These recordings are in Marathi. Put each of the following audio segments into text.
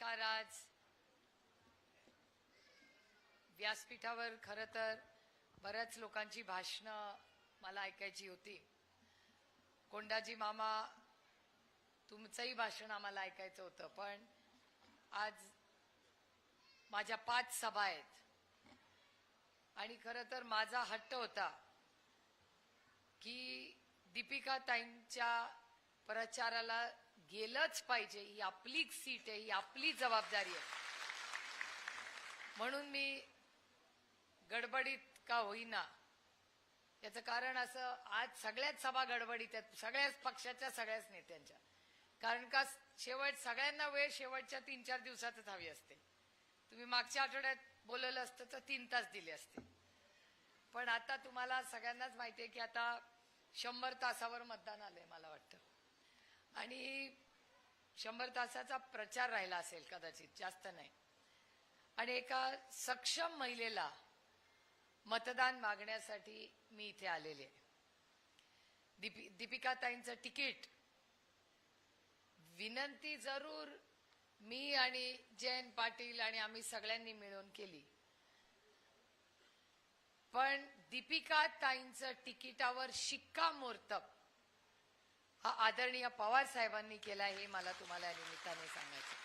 नमस्कार आज. व्यासपीठावर खर तर बऱ्याच लोकांची भाषणं मला ऐकायची होती. कोंडाजी मामा तुमचंही भाषण आम्हाला ऐकायचं होतं पण आज माझ्या पाच सभा आहेत. आणि खरं तर माझा हट्ट होता की दीपिका ताईंच्या प्रचाराला गेलंच पाहिजे. ही आपली सीट आहे ही आपली जबाबदारी आहे. म्हणून मी गडबडीत का होईना. याचं कारण असं आज सगळ्याच सभा गडबडीत आहेत सगळ्याच पक्षाच्या सगळ्याच नेत्यांच्या. कारण का शेवट सगळ्यांना वेळ शेवटच्या तीन चार दिवसातच हवी असते. तुम्ही मागच्या आठवड्यात बोलवलं असतं तर तीन तास दिले असते. पण आता तुम्हाला सगळ्यांनाच माहिती आहे की आता शंभर तासावर मतदान आलंय मला आणि शंभर तासाचा प्रचार राहिला असेल कदाचित जास्त नाही. आणि एका सक्षम महिलेला मतदान मागण्यासाठी मी इथे आलेले आहे. दीपि दीपिकाताईंचं तिकीट. विनंती जरूर मी आणि जयंत पाटील आणि आम्ही सगळ्यांनी मिळून केली. पण दीपिका ताईंचं तिकिटावर शिक्कामोर्तब. हा आदरणीय पवार साहेबांनी केला हे मला तुम्हाला या निमित्ताने सांगायचं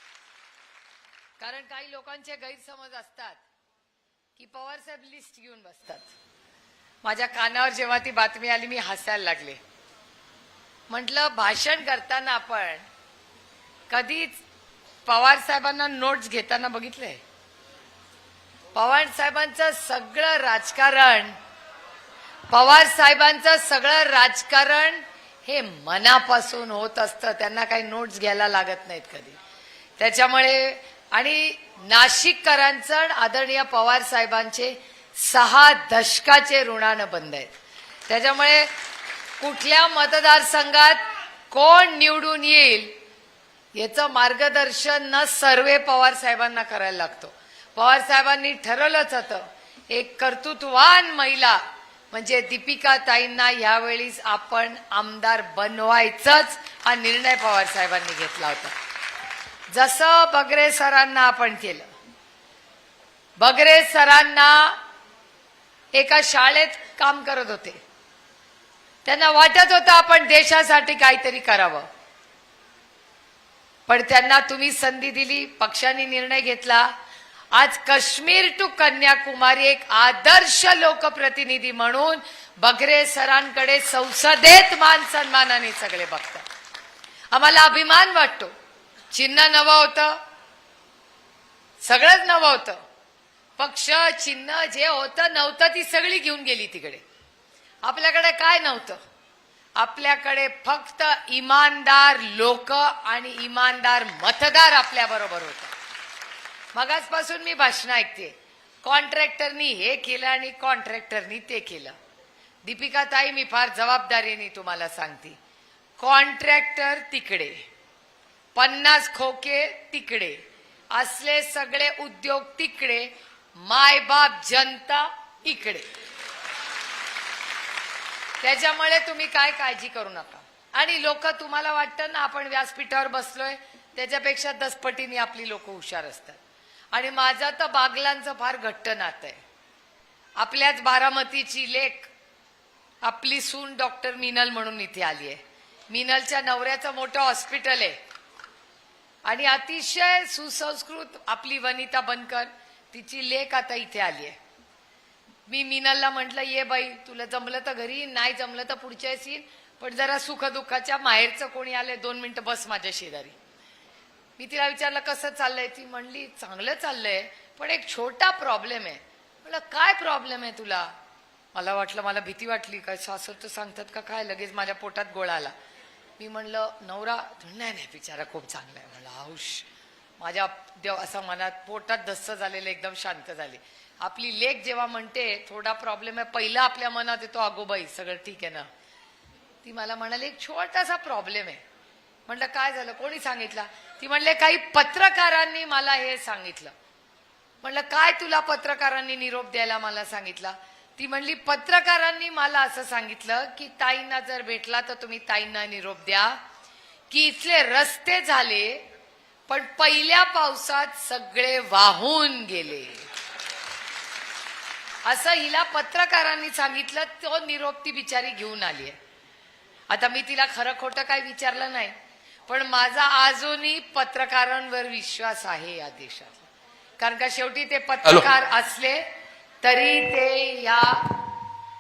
कारण काही लोकांचे गैरसमज असतात की पवार साहेब लिस्ट घेऊन बसतात. माझ्या कानावर जेव्हा ती बातमी आली मी हसायला लागले. म्हटलं भाषण करताना आपण कधीच पवार साहेबांना नोट्स घेताना बघितलंय पवार साहेबांचं सगळं राजकारण पवार साहेबांचं सगळं राजकारण हे मनापासून होत असतं. त्यांना काही नोट्स घ्यायला लागत नाहीत कधी. त्याच्यामुळे आणि नाशिककरांचं आदरणीय पवार साहेबांचे सहा दशकाचे ऋणानं बंद आहेत. त्याच्यामुळे कुठल्या मतदारसंघात कोण निवडून येईल याचं मार्गदर्शन न सर्वे पवार साहेबांना करायला लागतो. पवार साहेबांनी ठरवलंच होतं एक कर्तृत्ववान महिला म्हणजे दीपिका ताईंना यावेळीस आपण आमदार बनवायचंच हा निर्णय पवार साहेबांनी घेतला होता. जसं बगरे सरांना आपण केलं. बगरे सरांना एका शाळेत काम करत होते. त्यांना वाटत होतं आपण देशासाठी काहीतरी करावं. पण त्यांना तुम्ही संधी दिली पक्षाने निर्णय घेतला आज काश्मीर टू कन्याकुमारी एक आदर्श लोकप्रतिनिधी म्हणून बगरे सरांकडे संसदेत मान सन्मानाने सगळे बघतात. आम्हाला अभिमान वाटतो. चिन्ह नवं होतं. सगळंच नवं होतं. पक्ष चिन्ह जे होतं नव्हतं ती सगळी घेऊन गेली तिकडे. आपल्याकडे काय नव्हतं? आपल्याकडे फक्त इमानदार लोक आणि इमानदार मतदार आपल्या बरोबर होते. मगाचपासून मी भाषण ऐकते. कॉन्ट्रॅक्टरनी हे केलं आणि कॉन्ट्रॅक्टरनी ते केलं. दीपिका ताई मी फार जबाबदारीने तुम्हाला सांगते. कॉन्ट्रॅक्टर तिकडे. पन्नास खोके तिकडे. असले सगळे उद्योग तिकडे. मायबाप जनता इकडे. त्याच्यामुळे तुम्ही काय काळजी करू नका. आणि लोक तुम्हाला वाटतं ना आपण व्यासपीठावर बसलोय त्याच्यापेक्षा दसपटीने आपली लोक हुशार असतात. आणि माझं तर बागलांचं फार घट्ट नातं आहे. आपल्याच बारामतीची लेख आपली सून डॉक्टर मिनल म्हणून इथे आली आहे. मिनलच्या नवऱ्याचं मोठं हॉस्पिटल आहे. आणि अतिशय सुसंस्कृत आपली वनिता बनकर तिची लेख आता इथे आली आहे. मी मिनलला म्हटलं ये बाई तुला जमलं तर घरी नाही जमलं तर पुढच्या सीन पण जरा सुखदुःखाच्या माहेरचं कोणी आलंय दोन मिनिटं बस माझ्या शेजारी. मी तिला विचारलं कसं चाललंय? ती म्हणली चांगलं चाललंय पण एक छोटा प्रॉब्लेम आहे. म्हटलं काय प्रॉब्लेम आहे तुला? मला वाटलं मला भीती वाटली. काय सासर तर सांगतात का काय? लगेच माझ्या पोटात गोळा आला. मी म्हणलं नवरा. नाही नाही बिचारा खूप चांगला आहे. म्हणलं हौश माझ्या देव असा मनात पोटात धस्स झालेलं एकदम शांत झाली. आपली लेख जेव्हा म्हणते थोडा प्रॉब्लेम आहे पहिला आपल्या मनात येतो अगोबाई सगळं ठीक आहे ना. ती मला म्हणाली एक छोटासा प्रॉब्लेम आहे. म्हटलं काय झालं? कोणी सांगितलं? ती म्हणले काही पत्रकारांनी मला हे सांगितलं. म्हणलं काय तुला पत्रकारांनी निरोप द्यायला मला सांगितला? ती म्हणली पत्रकारांनी मला असं सांगितलं की ताईंना जर भेटला तर तुम्ही ताईंना निरोप द्या. की इथले रस्ते झाले पण पहिल्या पावसात सगळे वाहून गेले. असं हिला पत्रकारांनी सांगितलं तो निरोप ती बिचारी घेऊन आली आहे आता मी तिला खरं खोटं काय विचारलं नाही. पण माझा अजूनही पत्रकारांवर विश्वास आहे या देशात कारण का शेवटी ते पत्रकार असले तरी ते या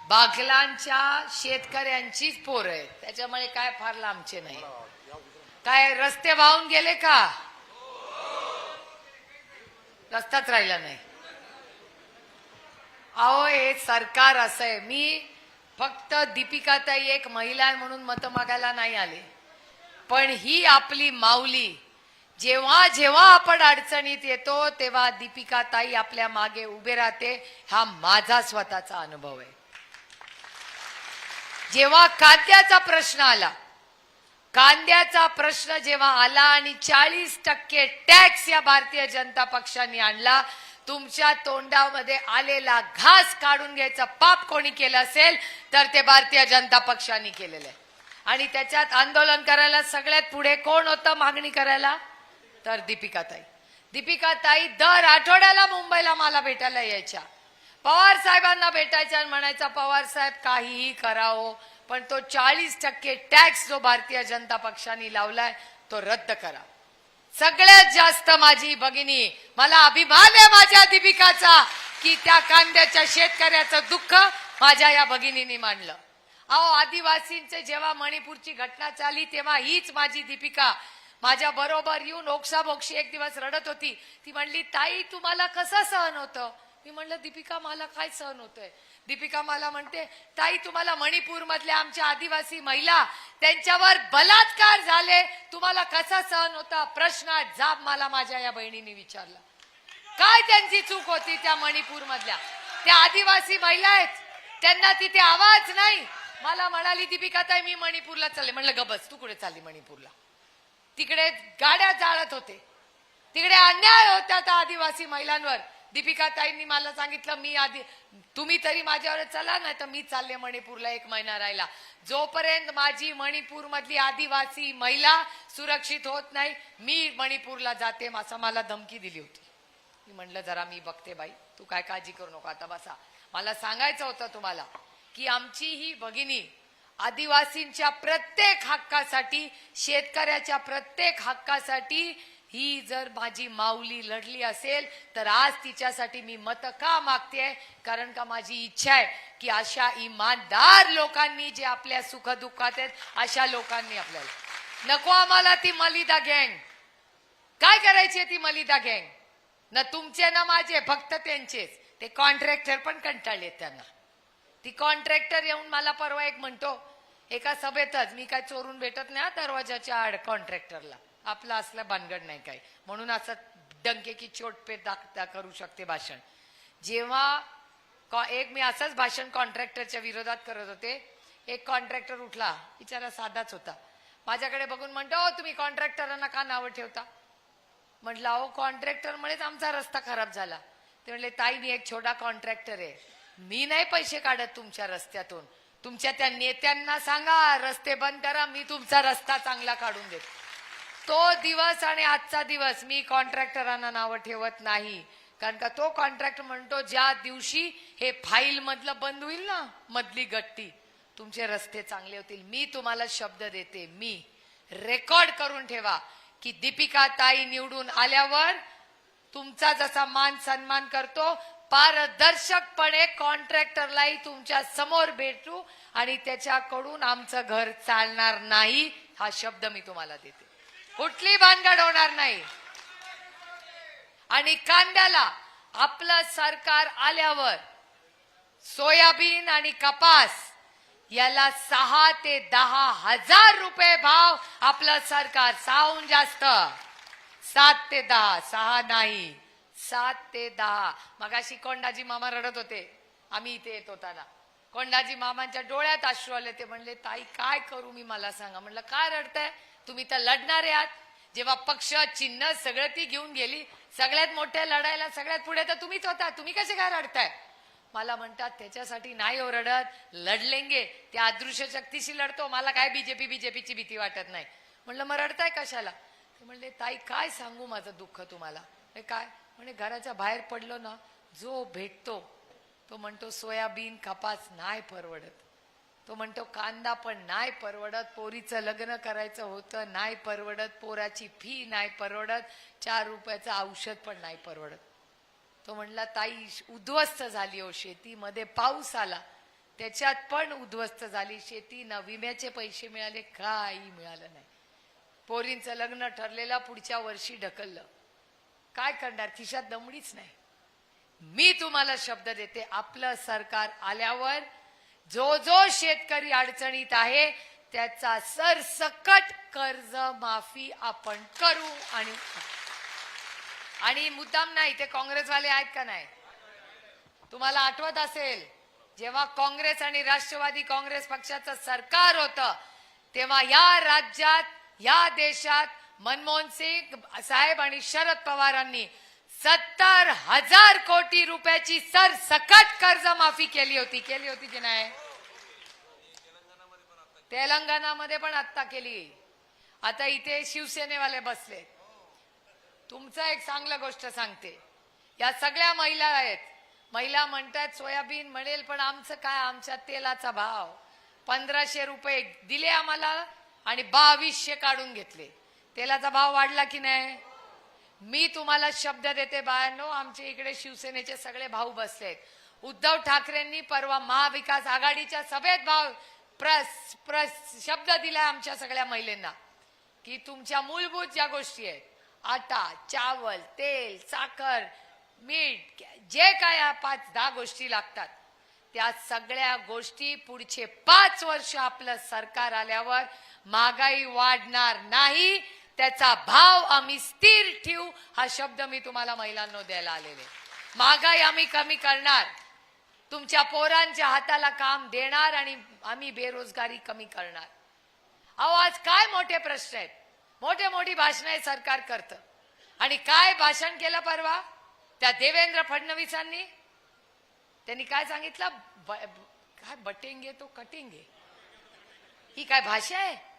बागलांच्या शेतकऱ्यांचीच पोर आहेत. त्याच्यामुळे काय फार लांबचे नाही. काय रस्ते वाहून गेले का? रस्ताच राहिला नाही. अहो हे सरकार असं आहे. मी फक्त दीपिकाताई एक महिला म्हणून मत मागायला नाही आले. पण ही आपली माऊली जेव्हा जेव्हा आपण अडचणीत येतो तेव्हा दीपिकाताई आपल्या मागे उभे राहते. हा माझा स्वतःचा अनुभव आहे. जेव्हा कांद्याचा प्रश्न आला कांद्याचा प्रश्न जेव्हा आला आणि चाळीस टक्के टॅक्स या भारतीय जनता पक्षाने आणला तुमच्या तोंडामध्ये आलेला घास काढून घ्यायचं पाप कोणी केलं असेल तर ते भारतीय जनता पक्षाने केलेलं आहे. आणि त्याच्यात आंदोलन करायला सगळ्यात पुढे कोण होतं मागणी करायला? तर दीपिकाताई. दीपिकाताई दर आठवड्याला मुंबईला मला भेटायला यायच्या. पवार साहेबांना भेटायच्या आणि म्हणायचा पवार साहेब काहीही करावं पण तो चाळीस टक्के टॅक्स जो भारतीय जनता पक्षाने लावलाय तो रद्द करा. सगळ्यात जास्त माझी भगिनी मला अभिमान आहे माझ्या दीपिकाचा की त्या कांद्याच्या शेतकऱ्याचं दुःख माझ्या या भगिनीने मांडलं. अहो आदिवासींचे जेव्हा मणिपूरची घटना चाली तेव्हा हीच माझी दीपिका. माझ्या बरोबर येऊन ओक्साबोक्षी एक दिवस रडत होती. ती म्हणली ताई तुम्हाला कसं सहन होतं? मी म्हणलं दीपिका मला काय सहन होतंय? दीपिका मला म्हणते ताई तुम्हाला मणिपूर मधल्या आमच्या आदिवासी महिला त्यांच्यावर बलात्कार झाले. तुम्हाला कसा सहन होता? प्रश्न जाब मला माझ्या या बहिणीने विचारला. काय त्यांची चूक होती त्या मणिपूर मधल्या त्या आदिवासी महिला आहेत. त्यांना तिथे आवाज नाही. मला म्हणाली दीपिका ताई मी मणिपूरला चालले. म्हणलं गबस तू कुठे चालली मणिपूरला? तिकडे गाड्या जाळत होते. तिकडे अन्याय होता त्या आदिवासी महिलांवर. दीपिका ताईंनी मला सांगितलं मी आधी तुम्ही तरी माझ्यावर चला नाही तर मी चालले मणिपूरला एक महिना राहिला. जोपर्यंत माझी मणिपूर मधली आदिवासी महिला सुरक्षित होत नाही मी मणिपूरला जाते असं मला धमकी दिली होती. मी म्हणलं जरा मी बघते बाई तू काय काळजी करू नको आता बसा. मला सांगायचं होतं तुम्हाला की आमची ही भगिनी आदिवासींच्या प्रत्येक हक्कासाठी शेतकऱ्याच्या प्रत्येक हक्कासाठी ही जर माझी माऊली लढली असेल तर आज तिच्यासाठी मी मत का मागते कारण का माझी इच्छा आहे की अशा इमानदार लोकांनी जे आपल्या सुखदुःखात आहेत अशा लोकांनी आपल्याला. नको आम्हाला ती मलिदा गँग. काय करायची ती मलिदा गँग? न तुमचे ना माझे फक्त त्यांचेच. ते कॉन्ट्रॅक्टर पण कंटाळले त्यांना. ती कॉन्ट्रॅक्टर येऊन मला परवा एक म्हणतो एका सभेतच मी काय चोरून भेटत नाही हा दरवाजाच्या आड कॉन्ट्रॅक्टरला. आपला असलं भानगड नाही काय म्हणून असं डंके की चोट पे दाखता करू शकते भाषण. जेव्हा कॉ- एक मी असंच भाषण कॉन्ट्रॅक्टरच्या विरोधात करत होते. एक कॉन्ट्रॅक्टर उठला बिचारा साधाच होता. माझ्याकडे बघून म्हणतो "अहो, तुम्ही कॉन्ट्रॅक्टरांना का नावं ठेवता? म्हटलं अहो कॉन्ट्रॅक्टरमुळेच आमचा रस्ता खराब झाला. ते म्हणले ताई मी एक छोटा कॉन्ट्रॅक्टर आहे. मी नाही पैसे काढत तुमच्या रस्त्यातून. तुमच्या त्या नेत्यांना सांगा रस्ते बंद करा मी तुमचा रस्ता चांगला काढून देतो. तो दिवस आणि आजचा दिवस मी कॉन्ट्रॅक्टरांना नावं ठेवत नाही. कारण का तो कॉन्ट्रॅक्ट म्हणतो ज्या दिवशी हे फाईल मधलं बंद होईल ना मधली गट्टी तुमचे रस्ते चांगले होतील. मी तुम्हाला शब्द देते मी रेकॉर्ड करून ठेवा की दीपिका ताई निवडून आल्यावर तुमचा जसा मान सन्मान करतो पारदर्शकपणे कॉन्ट्रॅक्टरलाही तुमच्यासमोर भेटू आणि त्याच्याकडून आमचं घर चालणार नाही हा शब्द मी तुम्हाला देते. कुठली भानगड होणार नाही. आणि कांद्याला आपलं सरकार आल्यावर सोयाबीन आणि कपास याला सहा ते दहा हजार रुपये भाव आपलं सरकार सहाहून जास्त. सात ते दहा सहा नाही. सात ते दहा. मगाशी कोंडाजी मामा रडत होते. आम्ही इथे येत होताना. कोंडाजी मामांच्या डोळ्यात अश्रू आले. ते म्हणले ताई काय करू मी? मला सांगा. म्हणलं काय रडताय? तुम्ही तर लढणारे आहात. जेव्हा पक्ष चिन्ह सगळं ती घेऊन गेली सगळ्यात मोठ्या लढायला सगळ्यात पुढे तर तुम्हीच होता. तुम्ही कसे काय रडताय? मला म्हणतात त्याच्यासाठी नाही हो ओरडत लढलेंगे. त्या अदृश्य शक्तीशी लढतो. मला काय बीजेपी बीजेपीची भीती वाटत नाही. म्हणलं मग रडताय कशाला? ते म्हणले ताई काय सांगू माझं दुःख तुम्हाला? काय? म्हणे घराच्या बाहेर पडलो ना जो भेटतो तो म्हणतो सोयाबीन कपास नाही परवडत. तो म्हणतो कांदा पण नाही परवडत पोरीचं लग्न करायचं होतं नाही परवडत पोराची फी नाही परवडत चार रुपयाचं औषध पण नाही परवडत. तो म्हणला ताई उद्ध्वस्त झाली हो शेतीमध्ये पाऊस आला त्याच्यात पण उद्ध्वस्त झाली शेती ना विम्याचे पैसे मिळाले काही मिळालं नाही. पोरींचं लग्न ठरलेलं पुढच्या वर्षी ढकललं. काय करणार? खिशात दमडीच नाही. मी तुम्हाला शब्द देते. आपलं सरकार आल्यावर जो जो शेतकरी अडचणीत आहे त्याचा सरसकट कर्ज माफी आपण करू आणि आणि मुद्दाम नाही ते काँग्रेसवाले आहेत का नाही? तुम्हाला आठवत असेल जेव्हा काँग्रेस आणि राष्ट्रवादी काँग्रेस पक्षाचं सरकार होतं तेव्हा या राज्यात या देशात मनमोहन सिंग साहेब आणि शरद पवारांनी सत्तर हजार कोटी रुपयाची सरसकट कर्जमाफी केली होती. केली होती की नाही? तेलंगणामध्ये पण आत्ता केली. आता इथे शिवसेनेवाले बसले. तुमचं एक चांगलं गोष्ट सांगते. या सगळ्या महिला आहेत. महिला म्हणतात सोयाबीन म्हणेल पण आमचं काय? आमच्या तेलाचा भाव. पंधराशे रुपये दिले आम्हाला आणि बावीसशे काढून घेतले. तेलाचा भाव वाढला की नाही? मी तुम्हाला शब्द देते बायांनो आमच्या इकडे शिवसेनेचे सगळे भाऊ बसलेत उद्धव ठाकरेंनी परवा महाविकास आघाडीच्या सभेत भाव प्रस प्रस शब्द दिलाय आमच्या सगळ्या महिलांना की तुमच्या मूलभूत ज्या गोष्टी आहेत आटा चावल तेल साखर मीठ जे काय या पाच दहा गोष्टी लागतात त्या सगळ्या गोष्टी पुढचे पाच वर्ष आपलं सरकार आल्यावर महागाई वाढणार नाही. त्याचा भाव आम्ही स्थिर ठेवू हा शब्द मी तुम्हाला महिलांनो द्यायला आलेले. महागाई आम्ही कमी करणार. तुमच्या पोरांच्या हाताला काम देणार आणि आम्ही बेरोजगारी कमी करणार. अहो आज काय मोठे प्रश्न आहेत? मोठे मोठी भाषण आहे सरकार करतं. आणि काय भाषण केलं परवा? त्या देवेंद्र फडणवीसांनी? त्यांनी काय सांगितलं? ब- काय बटेंगे तो कटेंगे? ही काय भाषा आहे?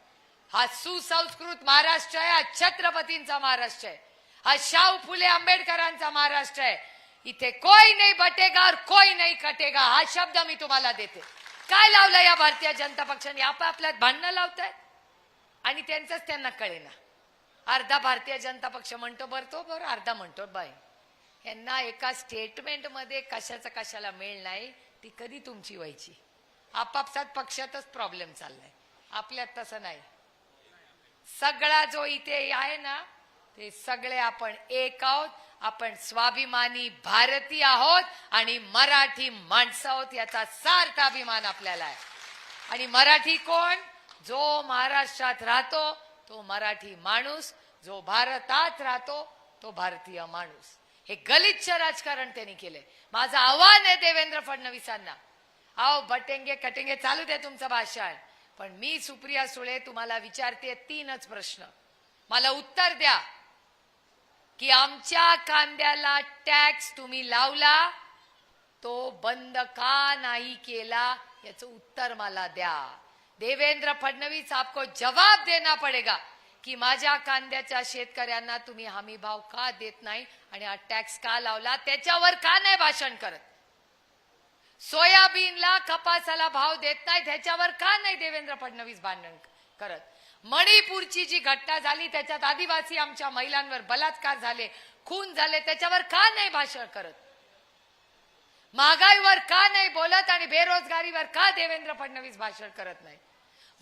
हा सुसंस्कृत महाराष्ट्र आहे हा छत्रपतींचा महाराष्ट्र आहे हा शाहू फुले आंबेडकरांचा महाराष्ट्र आहे. इथे कोई नाही बटेगा और कोई नाही कटेगा हा शब्द मी तुम्हाला देते. काय लावलं या भारतीय जनता पक्षाने? आपापल्यात भांडणं लावताय आणि त्यांचंच त्यांना कळेना. अर्धा भारतीय जनता पक्ष म्हणतो बरं तो बरं अर्धा म्हणतो बाय यांना एका स्टेटमेंटमध्ये कशाचा कशाला मेळ नाही ती कधी तुमची व्हायची? आपापसात पक्षातच प्रॉब्लेम चाललाय. आपल्यात तसं नाही. सगळा जो इथे आहे ना ते सगळे आपण एक आहोत. आपण स्वाभिमानी भारतीय आहोत आणि मराठी माणसं आहोत याचा सार्थ अभिमान आपल्याला आहे. आणि मराठी कोण? जो महाराष्ट्रात राहतो तो मराठी माणूस. जो भारतात राहतो तो भारतीय माणूस. हे गलिच्छ राजकारण त्यांनी केलंय. माझं आव्हान आहे देवेंद्र फडणवीसांना. आओ बटेंगे कटेंगे चालू दे तुमचं भाषण. पण मी सुप्रिया सुळे तुम्हाला विचारते तीनच प्रश्न. मला उत्तर द्या. की आमच्या कांद्याला टॅक्स तुम्ही लावला तो बंद का नाही केला याचं उत्तर मला द्या. देवेंद्र फडणवीस आपको जवाब देना पडेगा की माझ्या कांद्याच्या शेतकऱ्यांना तुम्ही हमी भाव का देत नाही आणि हा टॅक्स का लावला त्याच्यावर का नाही भाषण करत? सोयाबीनला कपासाला भाव देत नाही त्याच्यावर का नाही देवेंद्र फडणवीस भांडण करत? मणिपूरची जी घटना झाली त्याच्यात आदिवासी आमच्या महिलांवर बलात्कार झाले खून झाले त्याच्यावर का नाही भाषण करत? महागाईवर का नाही बोलत आणि बेरोजगारीवर का देवेंद्र फडणवीस भाषण करत नाही?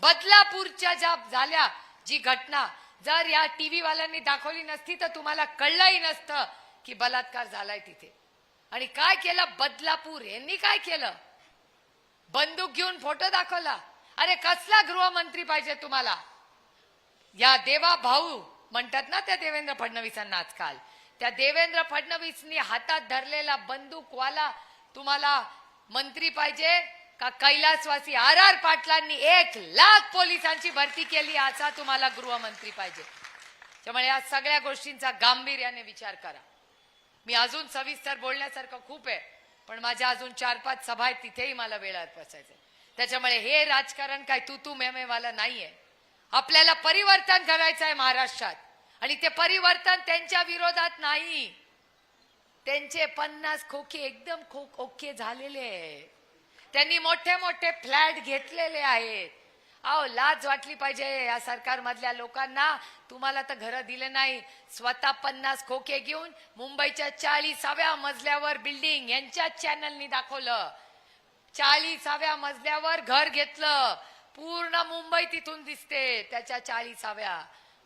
बदलापूरच्या ज्या झाल्या जी घटना जर या टीव्हीवाल्यांनी दाखवली नसती तर तुम्हाला कळलंही नसतं की बलात्कार झालाय तिथे. आणि काय केलं? बदलापूर यांनी काय केलं? बंदूक घेऊन फोटो दाखवला. अरे कसला गृहमंत्री पाहिजे तुम्हाला? या देवा भाऊ म्हणतात ना त्या देवेंद्र फडणवीसांना आजकाल. त्या देवेंद्र फडणवीसनी हातात धरलेला बंदूकवाला तुम्हाला मंत्री पाहिजे? का कैलासवासी आर आर पाटलांनी एक लाख पोलिसांची भरती केली असा तुम्हाला गृहमंत्री पाहिजे? त्यामुळे या सगळ्या गोष्टींचा गांभीर्याने विचार करा. मी अजून सविस्तर बोलण्यासारखं खूप आहे पण माझ्या अजून चार पाच सभा आहेत तिथेही मला वेळात बसायचं. त्याच्यामुळे हे राजकारण काय तू तू मेमेवाला नाहीये. आपल्याला परिवर्तन करायचं आहे महाराष्ट्रात. आणि ते परिवर्तन त्यांच्या विरोधात नाही. त्यांचे पन्नास खोके एकदम खो ओके झालेले आहे त्यांनी मोठे मोठे फ्लॅट घेतलेले आहेत. अहो लाज वाटली पाहिजे या सरकारमधल्या लोकांना. तुम्हाला तर घरं दिले नाही. स्वतः पन्नास खोके घेऊन मुंबईच्या चाळीसाव्या मजल्यावर बिल्डिंग यांच्याच चॅनलनी दाखवलं. चाळीसाव्या मजल्यावर घर घेतलं. पूर्ण मुंबई तिथून दिसते त्याच्या चाळीसाव्या.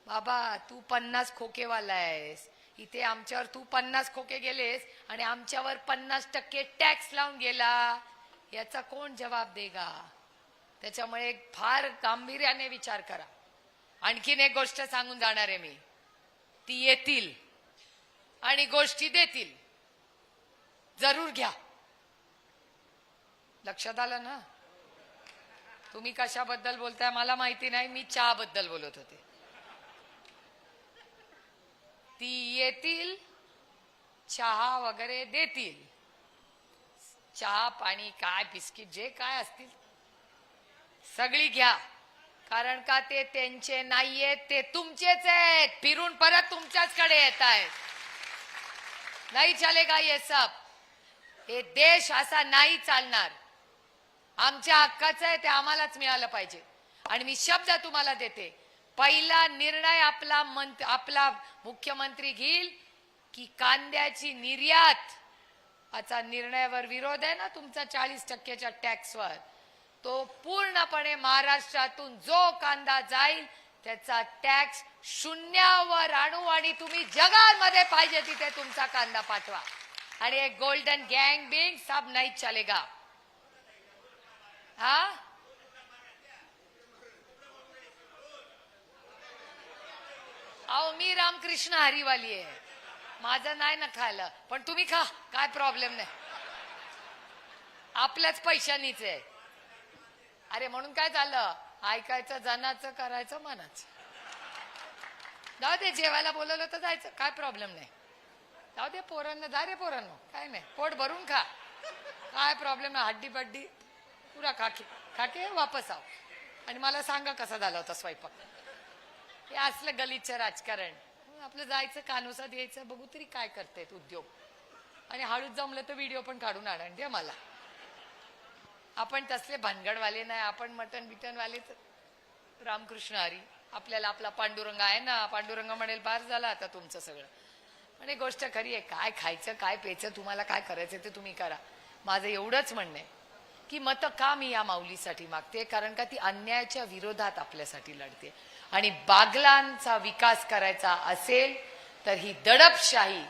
बाबा तू पन्नास खोकेवाला आहेस. इथे आमच्यावर तू पन्नास खोके गेलेस आणि आमच्यावर पन्नास टक्के टॅक्स लावून गेला. याचा कोण जबाब देगा? त्याच्यामुळे फार गांभीर्याने विचार करा. आणखीन एक गोष्ट सांगून जाणार आहे मी. ती येतील आणि गोष्टी देतील. जरूर घ्या. लक्षात आलं ना? तुम्ही कशाबद्दल बोलताय मला माहिती नाही मी चहा बद्दल बोलत होते. ती येतील चहा वगैरे देतील. चहा पाणी काय बिस्किट जे काय असतील. सगळी घ्या. कारण का ते त्यांचे नाहीयेत ते तुमचेच आहेत. फिरून परत तुमच्याचकडे येत आहेत नाही चलेगा ये सब? हे देश असा नाही चालणार. आमच्या हक्काचं आहे ते आम्हालाच मिळालं पाहिजे. आणि मी शब्द तुम्हाला देते. पहिला निर्णय आपला मंत आपला मुख्यमंत्री घेईल की कांद्याची निर्यात. याचा निर्णयावर विरोध आहे ना तुमचा चाळीस टक्क्याच्या टॅक्सवर तो पूर्णपणे महाराष्ट्रातून जो कांदा जाईल त्याचा टॅक्स शून्यावर आणू आणि तुम्ही जगामध्ये पाहिजे तिथे तुमचा कांदा पाठवा. आणि एक गोल्डन गँग बिंग सब नाही चलेगा. हा? अहो मी रामकृष्ण हरिवाली आहे. माझं नाही ना खायला. पण तुम्ही खा काय प्रॉब्लेम नाही. आपल्याच पैशानीच आहे. अरे म्हणून काय झालं? ऐकायचं जनाचं करायचं मनाचं. जाऊ दे जेवायला बोलवलं तर जायचं. काय प्रॉब्लेम नाही. जाऊ दे पोरांना जा रे पोरांनो. काय नाही. पोट भरून खा. काय प्रॉब्लेम नाही हड्डी बड्डी. पुरा खाके खाके वापस आव. आणि मला सांगा कसा झाला होता स्वयंपाक. हे असलं गलिच्छ राजकारण. आपलं जायचं कानुसात यायचं. बघू तरी काय करतायत उद्योग. आणि हळूच जमलं तर व्हिडिओ पण काढून आणण द्या मला. आपण तसले भानगडवाले नाही आपण मटन बिटनवाले रामकृष्ण हरी. आपल्याला आपला पांडुरंग आहे ना पांडुरंग म्हणेल पार झाला आता तुमचं सगळं. म्हणजे गोष्ट खरी आहे काय खायचं काय प्यायचं तुम्हाला काय करायचं ते तुम्ही करा. माझं एवढंच म्हणणं आहे की मत का मी या माऊलीसाठी मागते? कारण का ती अन्यायाच्या विरोधात आपल्यासाठी लढते. आणि बागलांचा विकास करायचा असेल तर ही दडपशाही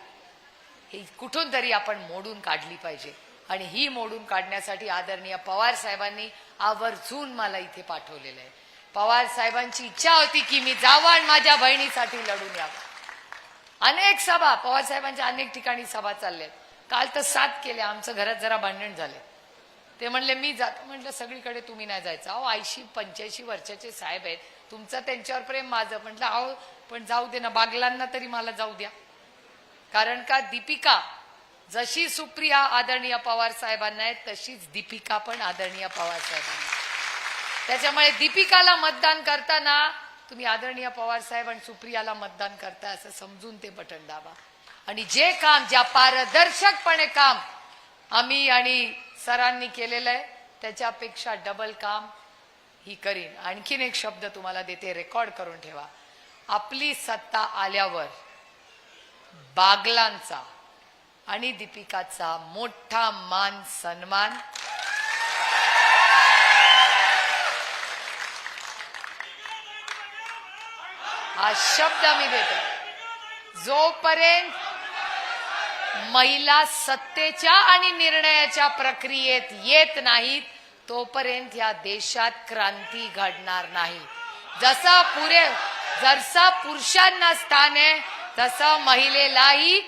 ही कुठून तरी आपण मोडून काढली पाहिजे. आणि ही मोडून काढण्यासाठी आदरणीय पवार साहेबांनी आवर्जून मला इथे पाठवलेलं आहे. पवार साहेबांची इच्छा होती की मी जावं आणि माझ्या बहिणीसाठी लढून यावं. अनेक सभा पवार साहेबांच्या अनेक ठिकाणी सभा चालल्यात काल तर सात केल्या आमचं घरात जरा भांडण झाले. ते म्हणले मी जातो. म्हटलं सगळीकडे तुम्ही नाही जायचं. अहो ऐंशी पंच्याऐंशी वर्षाचे साहेब आहेत. तुमचं त्यांच्यावर प्रेम माझं. म्हटलं अहो पण जाऊ दे ना बागलांना तरी मला जाऊ द्या. कारण का? दीपिका जशी सुप्रिया आदरणीय पवार साहेबांना आहे तशीच दीपिका पण आदरणीय पवार साहेबांना त्याच्यामुळे दीपिकाला मतदान करताना तुम्ही आदरणीय पवार साहेब आणि सुप्रियाला मतदान करता असं समजून ते बटन दाबा. आणि जे काम ज्या पारदर्शकपणे काम आम्ही आणि सरांनी केलेलं आहे त्याच्यापेक्षा डबल काम ही करीन. आणखीन एक शब्द तुम्हाला देते रेकॉर्ड करून ठेवा. आपली सत्ता आल्यावर बागलांचा आणि दीपिकाचा मोठा मान सन्मान. हा शब्द मी देतो. जोपर्यंत महिला सत्तेच्या आणि निर्णयाच्या प्रक्रियेत येत नाहीत तोपर्यंत या देशात क्रांती घडणार नाही. जसा पुरे जसा पुरुषांना स्थान आहे तसं महिलेलाही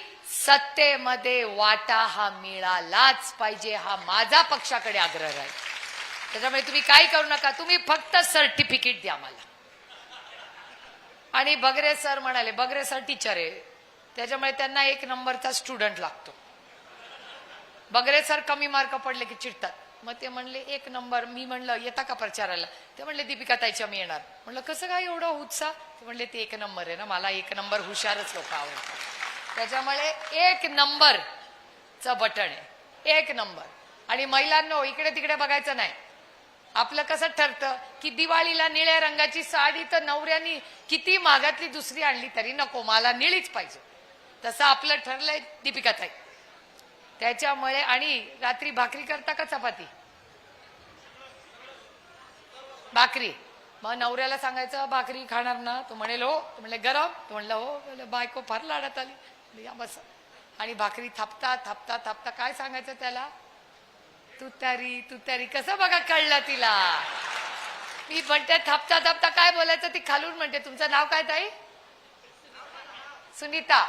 सत्तेमध्ये वाटा हा मिळालाच पाहिजे हा माझा पक्षाकडे आग्रह राहील. त्याच्यामुळे तुम्ही काय करू नका तुम्ही फक्त सर्टिफिकेट द्या मला. आणि बगरे सर म्हणाले बगरे सर टीचर आहे. त्याच्यामुळे त्यांना एक नंबरचा स्टुडंट लागतो. बगरे सर कमी मार्क पडले की चिडतात. मग ते म्हणले एक नंबर मी म्हणलं येता का प्रचाराला? ते म्हणले दीपिका ताईच्या मी येणार. म्हणलं कसं काय एवढा उत्साह? ते म्हणले ते एक नंबर आहे ना मला एक नंबर हुशारच लोक आवडतात. त्याच्यामुळे एक नंबर च बटन आहे. एक नंबर. आणि महिलांनो इकडे तिकडे बघायचं नाही. आपलं कसं ठरतं की दिवाळीला निळ्या रंगाची साडी तर नवऱ्यानी किती मागातली दुसरी आणली तरी नको मला निळीच पाहिजे. तसं आपलं ठरलंय दीपिका ताई. त्याच्यामुळे आणि रात्री भाकरी करता का चपाती? भाकरी. मग नवऱ्याला सांगायचं भाकरी खाणार ना? तू म्हणेल हो. तू म्हणले गरम. तू म्हणलं हो. बायको फार लाडात आली. या बस आणि भाकरी थापता थापता थापता काय सांगायचं त्याला? तुतारी तुतारी. कसं बघा कळलं तिला? मी म्हणते थापता थापता काय बोलायचं ती खालून म्हणते. तुमचं नाव काय ताई? सुनीता.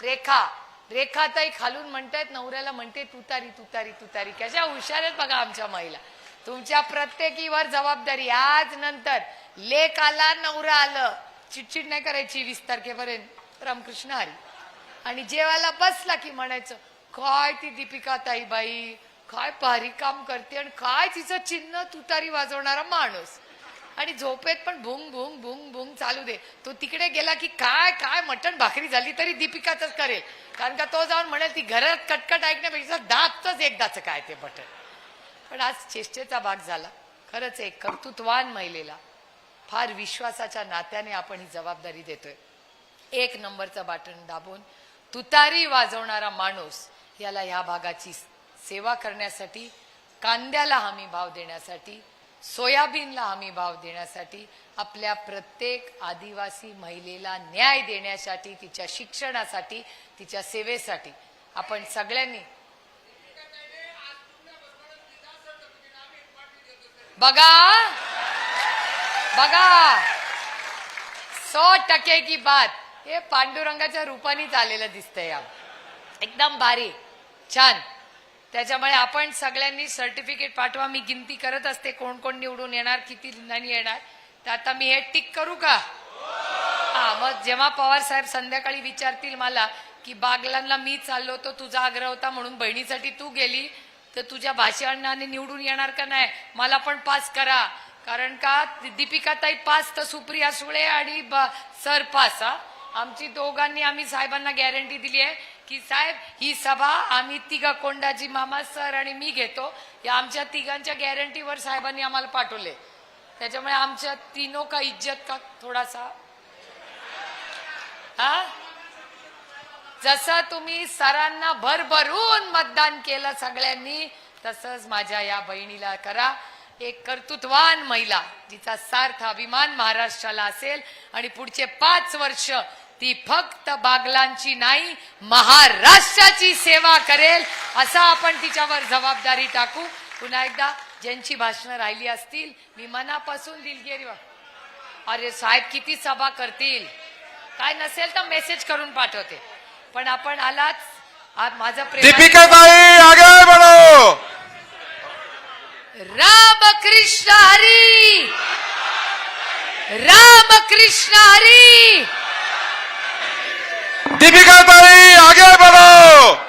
रेखा. रेखा ताई खालून म्हणतायत नवऱ्याला म्हणते तुतारी तुतारी तुतारी. कशा हुशार आहेत बघा आमच्या महिला. तुमच्या प्रत्येकीवर जबाबदारी. आज नंतर लेख आला नवरा आलं. चिडचिड नाही करायची वीस तारखेपर्यंत. रामकृष्ण हरी. आणि जेवायला बसला की म्हणायचं काय ती दीपिका ताईबाई? काय भारी काम करते आणि काय तिचं चिन्ह तुतारी वाजवणारा माणूस? आणि झोपेत पण भुंग भुंग भुंग भुंग चालू दे. तो तिकडे गेला की काय काय मटण भाकरी झाली तरी दीपिकाच करेल. कारण का तो जाऊन म्हणेल ती घरात कटकट ऐकण्यापेक्षा दातच एकदाच काय ते बटन पण आज चेष्टेचा भाग झाला. खरंच एक कर्तृत्वान महिलेला फार विश्वासाच्या नात्याने आपण ही जबाबदारी देतोय. एक नंबरचं बाटन दाबून तुतारी वाजवणारा माणूस याला ह्या भागाची सेवा करण्यासाठी कांद्याला हमी भाव देण्यासाठी सोयाबीनला हमी भाव देण्यासाठी आपल्या प्रत्येक आदिवासी महिलेला न्याय देण्यासाठी तिच्या शिक्षणासाठी तिच्या सेवेसाठी आपण सगळ्यांनी बघा! बघा! सौ टक्के की बात. हे पांडुरंगाच्या रूपानेच आलेलं दिसतंय या. एकदम भारी. छान. त्याच्यामुळे आपण सगळ्यांनी सर्टिफिकेट पाठवा. मी गिनती करत असते कोण कोण निवडून येणार किती नाही येणार. तर आता मी हे टिक करू का? हा मग जेव्हा पवार साहेब संध्याकाळी विचारतील मला की बागलांना मी चाललो होतो तुझा आग्रह होता म्हणून बहिणीसाठी तू गेली तर तुझ्या भाषणाने निवडून येणार का नाही? मला पण पास करा. कारण का? दीपिका ताई पास तर सुप्रिया सुळे आणि ब- सर पास हा. आमची दोघांनी आम्ही साहेबांना गॅरंटी दिली आहे की साहेब ही सभा आम्ही तिघा कोंडाजी मामा सर आणि मी घेतो. या आमच्या तिघांच्या गॅरंटीवर साहेबांनी आम्हाला पाठवले. त्याच्यामुळे आमच्या तीनों का इज्जत का थोडासा? हा? जसं तुम्ही सरांना भरभरून मतदान केलं सगळ्यांनी तसंच माझ्या या बहिणीला करा. एक कर्तृत्वान महिला जिचा सार्थ अभिमान महाराष्ट्राला असेल आणि पुढचे पाच वर्ष ती फक्त बागलांची नाही महाराष्ट्राची सेवा करेल असा आपण तिच्यावर जबाबदारी टाकू. पुन्हा एकदा ज्यांची भाषणं राहिली असतील मी मनापासून दिलगिरी अरे साहेब किती सभा करतील? काय नसेल तर मेसेज करून पाठवते. पण आपण आलाच माझं प्रेम दीपिका ताई आगे बढ़ो राम कृष्ण हरी! राम कृष्ण हरी! दीपिका ताई आगे बढ़ो!